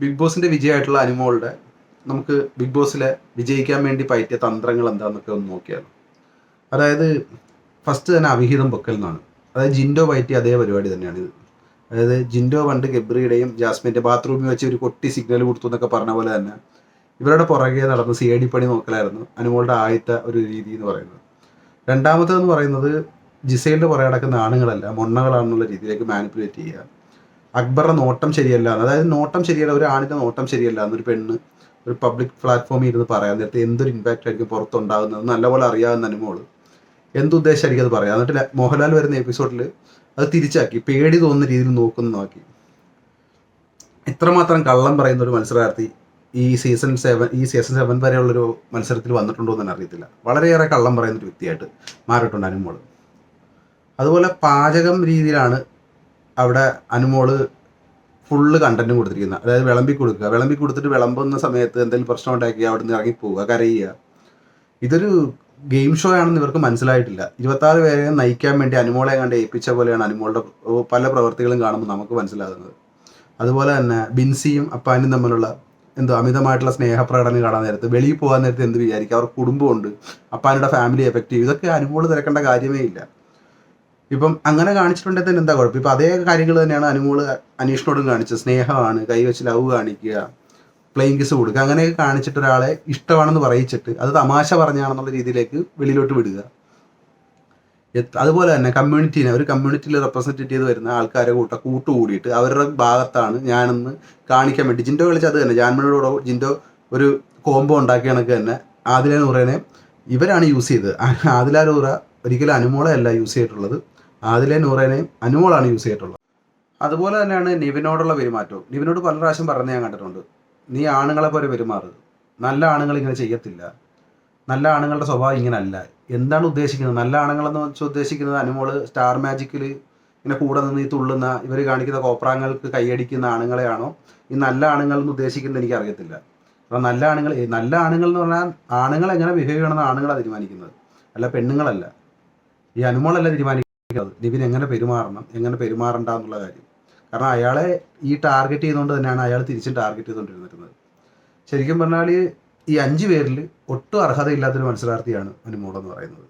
Big ബോസിന്റെ വിജയമായിട്ടുള്ള അനുമോളുടെ നമുക്ക് ബിഗ് ബോസിലെ വിജയിക്കാൻ വേണ്ടി പറ്റിയ തന്ത്രങ്ങൾ എന്താണെന്നൊക്കെ ഒന്ന് നോക്കിയാലോ. അതായത് ഫസ്റ്റ് തന്നെ അവിഹിതം പൊക്കൽ എന്നാണ്. അതായത് ജിൻഡോ പറ്റിയ അതേ പരിപാടി തന്നെയാണ് ഇത് അതായത് ജിൻഡോ പണ്ട് ഗബ്രിയുടെയും ജാസ്മിന്റെ ബാത്റൂമിൽ വെച്ച് ഒരു കൊട്ടി സിഗ്നൽ കൊടുത്തു എന്നൊക്കെ പറഞ്ഞ പോലെ തന്നെ ഇവരുടെ പുറകെ നടന്ന് സി ഡി പണി നോക്കലായിരുന്നു അനുമോളുടെ ആദ്യത്തെ ഒരു രീതി എന്ന് പറയുന്നത്. രണ്ടാമത്തേതെന്ന് പറയുന്നത് ജിസൈലിന്റെ പുറകെ നടക്കുന്ന ആണുങ്ങളല്ല മൊണ്ണകളാണെന്നുള്ള രീതിയിലേക്ക് മാനിപ്പുലേറ്റ് ചെയ്യുക. അക്ബറുടെ നോട്ടം ശരിയല്ല. അതായത് നോട്ടം ശരിയല്ല ഒരു ആണിന്റെ നോട്ടം ശരിയല്ല എന്നൊരു പെണ്ണ് ഒരു പബ്ലിക് പ്ലാറ്റ്ഫോമിൽ ഇരുന്ന് പറയാൻ നേരത്തെ എന്തൊരു ഇമ്പാക്റ്റ് ആയിരിക്കും പുറത്തുണ്ടാകുന്നത് നല്ലപോലെ അറിയാവുന്ന അനുമോൾ എന്തുദ്ദേശമായിരിക്കും അത് പറയാം എന്നിട്ട് മോഹൻലാൽ വരുന്ന എപ്പിസോഡിൽ അത് തിരിച്ചാക്കി. പേടി തോന്നുന്ന രീതിയിൽ നോക്കുന്നു നോക്കി. ഇത്രമാത്രം കള്ളം പറയുന്ന ഒരു മത്സരാർത്ഥി ഈ സീസൺ സെവൻ ഈ സീസൺ സെവൻ വരെയുള്ളൊരു മത്സരത്തിൽ വന്നിട്ടുണ്ടോ എന്ന് അറിയത്തില്ല. വളരെയേറെ കള്ളം പറയുന്ന ഒരു വ്യക്തിയായിട്ട് മാറിയിട്ടുണ്ട് അനുമോൾ അതുപോലെ പാചകം രീതിയിലാണ് അവിടെ അനുമോൾ ഫുള്ള് കണ്ടന്റും കൊടുത്തിരിക്കുന്ന. അതായത് വിളമ്പി കൊടുക്കുക. വിളമ്പി കൊടുത്തിട്ട് വിളമ്പുന്ന സമയത്ത് എന്തെങ്കിലും പ്രശ്നം ഉണ്ടാക്കി അവിടെ നിന്ന് ഇറങ്ങി പോവുക കരയുക. ഇതൊരു ഗെയിം ഷോ ആണെന്ന് ഇവർക്ക് മനസ്സിലായിട്ടില്ല. ഇരുപത്താറ് പേരെ നയിക്കാൻ വേണ്ടി അനുമോളെ കണ്ട് ഏൽപ്പിച്ച പോലെയാണ് അനുമോളുടെ പല പ്രവർത്തികളും കാണുമ്പോൾ നമുക്ക് മനസ്സിലാകുന്നത്. അതുപോലെ തന്നെ ബിൻസിയും അപ്പാനും തമ്മിലുള്ള എന്തോ അമിതമായിട്ടുള്ള സ്നേഹപ്രകടനം കാണാൻ നേരത്ത് വെളിയിൽ പോകാൻ നേരത്ത് എന്ത് വിചാരിക്കും? അവർ കുടുംബമുണ്ട്. അപ്പാനുടെ ഫാമിലി എഫക്റ്റ് ചെയ്യും. ഇതൊക്കെ അനുമോൾ തിരക്കേണ്ട കാര്യമേ ഇല്ല. ഇപ്പം അങ്ങനെ കാണിച്ചിട്ടുണ്ടെങ്കിൽ തന്നെ എന്താ കുഴപ്പം? ഇപ്പം അതേ കാര്യങ്ങൾ തന്നെയാണ് അനുമോൾ അനീഷിനോടും കാണിച്ചത്. സ്നേഹമാണ് കൈവച്ച് ലവ് കാണിക്കുക പ്ലെയിങ് കിസ് കൊടുക്കുക. അങ്ങനെയൊക്കെ കാണിച്ചിട്ട് ഒരാളെ ഇഷ്ടമാണെന്ന് പറയിച്ചിട്ട് അത് തമാശ പറഞ്ഞാണെന്നുള്ള രീതിയിലേക്ക് വെളിയിലോട്ട് വിടുക. അതുപോലെ തന്നെ കമ്മ്യൂണിറ്റീനെ ഒരു കമ്മ്യൂണിറ്റിയിൽ റെപ്രസെന്റ് ചെയ്ത് വരുന്ന ആൾക്കാരെ കൂട്ട കൂട്ടുകൂടിയിട്ട് അവരുടെ ഭാഗത്താണ് ഞാനെന്ന് കാണിക്കാൻ വേണ്ടി. ജിൻഡോ കളിച്ചത് തന്നെ. ജാൻമണിയോടോ ജിൻഡോ ഒരു കോംബോ ഉണ്ടാക്കിയ കണക്ക് തന്നെ. ആദില നൂറേനെ ഇവരാണ് യൂസ് ചെയ്തത്. ആദില ഒരിക്കലും അനുമോളയല്ല യൂസ് ചെയ്തിട്ടുള്ളത്. ആദിലെ നൂറേനെയും അനുമോളാണ് യൂസ് ചെയ്തിട്ടുള്ളത്. അതുപോലെ തന്നെയാണ് നിവിനോടുള്ള പെരുമാറ്റവും. നിവിനോട് പല പ്രാവശ്യം പറഞ്ഞ് ഞാൻ കണ്ടിട്ടുണ്ട്. നീ ആണുങ്ങളെ പോലെ പെരുമാറുക നല്ല ആണുങ്ങൾ ഇങ്ങനെ ചെയ്യത്തില്ല. നല്ല ആണുങ്ങളുടെ സ്വഭാവം ഇങ്ങനല്ല. എന്താണ് ഉദ്ദേശിക്കുന്നത്? നല്ല ആണുങ്ങളെന്ന് വെച്ചാൽ ഉദ്ദേശിക്കുന്നത് അനുമോൾ സ്റ്റാർ മാജിക്കിൽ ഇങ്ങനെ കൂടെ നിന്ന് ഈ തുള്ളുന്ന ഇവർ കാണിക്കുന്ന കോപ്രാങ്ങൾക്ക് കൈയടിക്കുന്ന ആണുങ്ങളെയാണോ? ഈ നല്ല ആണുങ്ങൾ എന്ന് ഉദ്ദേശിക്കുന്നത് എനിക്ക് അറിയത്തില്ല അപ്പം നല്ല ആണുങ്ങൾ നല്ല ആണുങ്ങൾ എന്ന് പറഞ്ഞാൽ ആണുങ്ങൾ എങ്ങനെ ബിഹേവ് ചെയ്യണമെന്ന് ആണുങ്ങളാണ് തീരുമാനിക്കുന്നത്. അല്ല പെണ്ണുങ്ങളല്ല. ഈ അനുമോളല്ല തീരുമാനിക്കുന്നത്. നിവിൻ എങ്ങനെ പെരുമാറണം എങ്ങനെ പെരുമാറണ്ട എന്നുള്ള കാര്യം. കാരണം അയാളെ ഈ ടാർഗറ്റ് ചെയ്തുകൊണ്ട് തന്നെയാണ് അയാൾ തിരിച്ചും ടാർഗറ്റ് ചെയ്തുകൊണ്ടിരുന്നിരുന്നത് ശരിക്കും പറഞ്ഞാൽ ഈ അഞ്ച് പേരിൽ ഒട്ടും അർഹതയില്ലാത്തൊരു മത്സരാർത്ഥിയാണ് അനുമോൾ എന്ന് പറയുന്നത്.